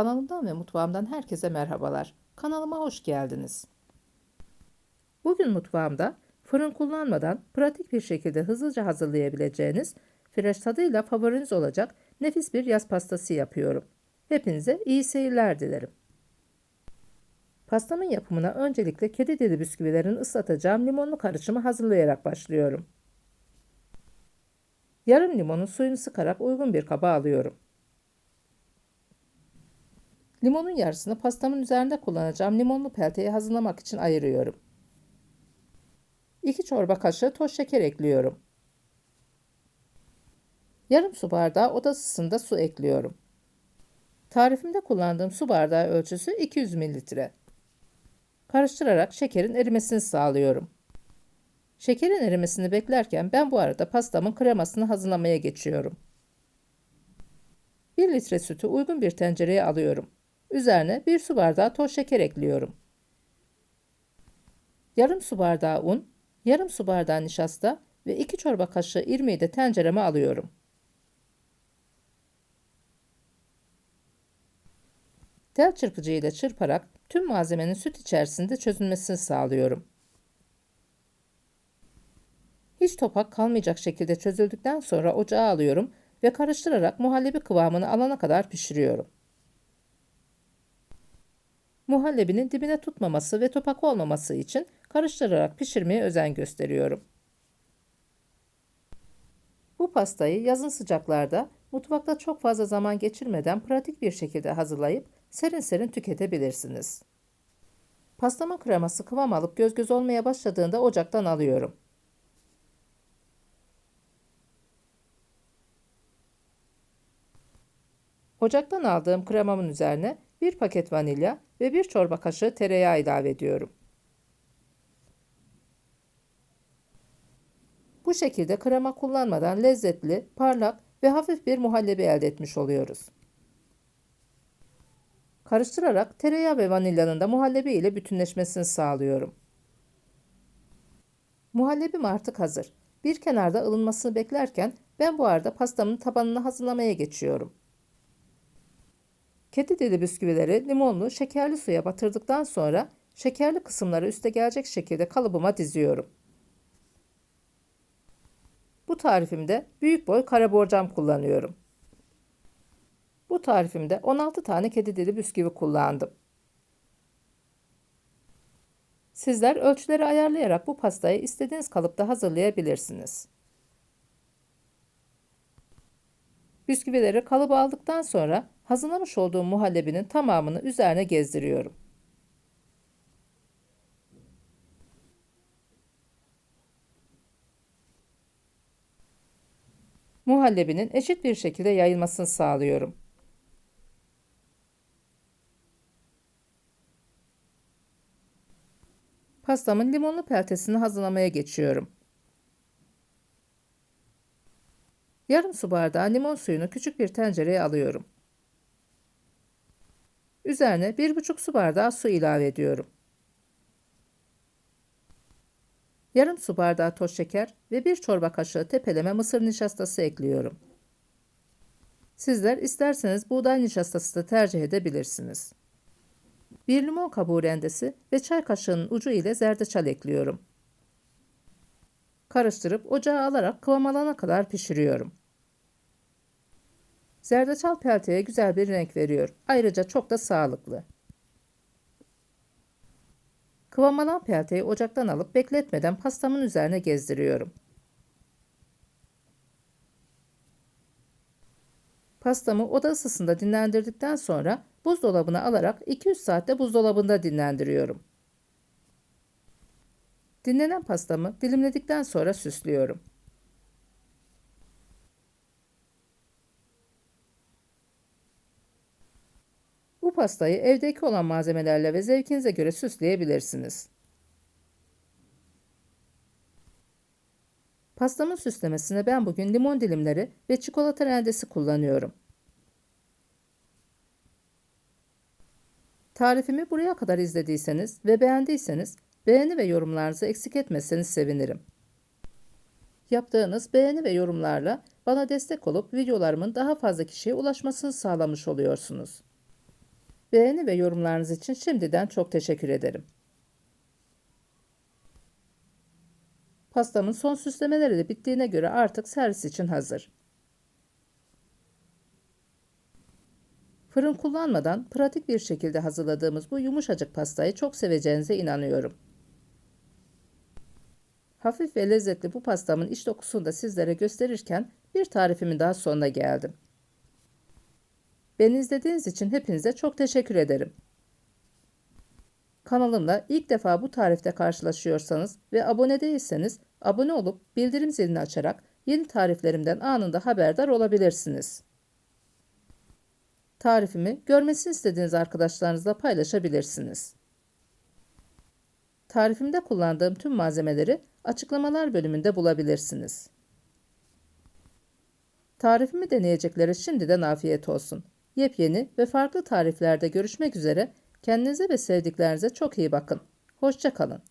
Kanalımdan ve mutfağımdan herkese merhabalar. Kanalıma hoş geldiniz. Bugün mutfağımda fırın kullanmadan pratik bir şekilde hızlıca hazırlayabileceğiniz fresh tadıyla favoriniz olacak nefis bir yaz pastası yapıyorum. Hepinize iyi seyirler dilerim. Pastamın yapımına öncelikle kedi dili bisküvilerini ıslatacağım limonlu karışımı hazırlayarak başlıyorum. Yarım limonun suyunu sıkarak uygun bir kaba alıyorum. Limonun yarısını pastamın üzerinde kullanacağım limonlu pelteyi hazırlamak için ayırıyorum. 2 çorba kaşığı toz şeker ekliyorum. Yarım su bardağı oda ısısında su ekliyorum. Tarifimde kullandığım su bardağı ölçüsü 200 mililitre. Karıştırarak şekerin erimesini sağlıyorum. Şekerin erimesini beklerken ben bu arada pastamın kremasını hazırlamaya geçiyorum. 1 litre sütü uygun bir tencereye alıyorum. Üzerine 1 su bardağı toz şeker ekliyorum. Yarım su bardağı un, yarım su bardağı nişasta ve 2 çorba kaşığı irmiği de tencereme alıyorum. Tel çırpıcı ile çırparak tüm malzemenin süt içerisinde çözülmesini sağlıyorum. Hiç topak kalmayacak şekilde çözüldükten sonra ocağa alıyorum ve karıştırarak muhallebi kıvamını alana kadar pişiriyorum. Muhallebinin dibine tutmaması ve topak olmaması için karıştırarak pişirmeye özen gösteriyorum. Bu pastayı yazın sıcaklarda mutfakta çok fazla zaman geçirmeden pratik bir şekilde hazırlayıp serin serin tüketebilirsiniz. Pastamın kreması kıvam alıp göz göz olmaya başladığında ocaktan alıyorum. Ocaktan aldığım kremamın üzerine bir paket vanilya ve bir çorba kaşığı tereyağı ilave ediyorum. Bu şekilde krema kullanmadan lezzetli, parlak ve hafif bir muhallebi elde etmiş oluyoruz. Karıştırarak tereyağı ve vanilyanın da muhallebi ile bütünleşmesini sağlıyorum. Muhallebim artık hazır. Bir kenarda ılınmasını beklerken ben bu arada pastamın tabanını hazırlamaya geçiyorum. Kedi dili bisküvileri limonlu, şekerli suya batırdıktan sonra şekerli kısımları üste gelecek şekilde kalıbıma diziyorum. Bu tarifimde büyük boy kara borcam kullanıyorum. Bu tarifimde 16 tane kedi dili bisküvi kullandım. Sizler ölçüleri ayarlayarak bu pastayı istediğiniz kalıpta hazırlayabilirsiniz. Bisküvileri kalıba aldıktan sonra hazırlamış olduğum muhallebinin tamamını üzerine gezdiriyorum. Muhallebinin eşit bir şekilde yayılmasını sağlıyorum. Pastamın limonlu peltesini hazırlamaya geçiyorum. Yarım su bardağı limon suyunu küçük bir tencereye alıyorum. Üzerine 1,5 su bardağı su ilave ediyorum. Yarım su bardağı toz şeker ve 1 çorba kaşığı tepeleme mısır nişastası ekliyorum. Sizler isterseniz buğday nişastası da tercih edebilirsiniz. 1 limon kabuğu rendesi ve çay kaşığının ucu ile zerdeçal ekliyorum. Karıştırıp ocağa alarak kıvam alana kadar pişiriyorum. Zerdeçal pelteye güzel bir renk veriyor. Ayrıca çok da sağlıklı. Kıvam alan pelteyi ocaktan alıp bekletmeden pastamın üzerine gezdiriyorum. Pastamı oda ısısında dinlendirdikten sonra buzdolabına alarak 200 saatte buzdolabında dinlendiriyorum. Dinlenen pastamı dilimledikten sonra süslüyorum. Bu pastayı evdeki olan malzemelerle ve zevkinize göre süsleyebilirsiniz. Pastamın süslemesine ben bugün limon dilimleri ve çikolata rendesi kullanıyorum. Tarifimi buraya kadar izlediyseniz ve beğendiyseniz beğeni ve yorumlarınızı eksik etmezseniz sevinirim. Yaptığınız beğeni ve yorumlarla bana destek olup videolarımın daha fazla kişiye ulaşmasını sağlamış oluyorsunuz. Beğeni ve yorumlarınız için şimdiden çok teşekkür ederim. Pastamın son süslemeleri de bittiğine göre artık servis için hazır. Fırın kullanmadan pratik bir şekilde hazırladığımız bu yumuşacık pastayı çok seveceğinize inanıyorum. Hafif ve lezzetli bu pastamın iç dokusunu da sizlere gösterirken bir tarifimin daha sonuna geldim. Beni izlediğiniz için hepinize çok teşekkür ederim. Kanalımla ilk defa bu tarifte karşılaşıyorsanız ve abone değilseniz abone olup bildirim zilini açarak yeni tariflerimden anında haberdar olabilirsiniz. Tarifimi görmesini istediğiniz arkadaşlarınızla paylaşabilirsiniz. Tarifimde kullandığım tüm malzemeleri açıklamalar bölümünde bulabilirsiniz. Tarifimi deneyeceklere şimdiden afiyet olsun. Yepyeni ve farklı tariflerde görüşmek üzere. Kendinize ve sevdiklerinize çok iyi bakın. Hoşçakalın.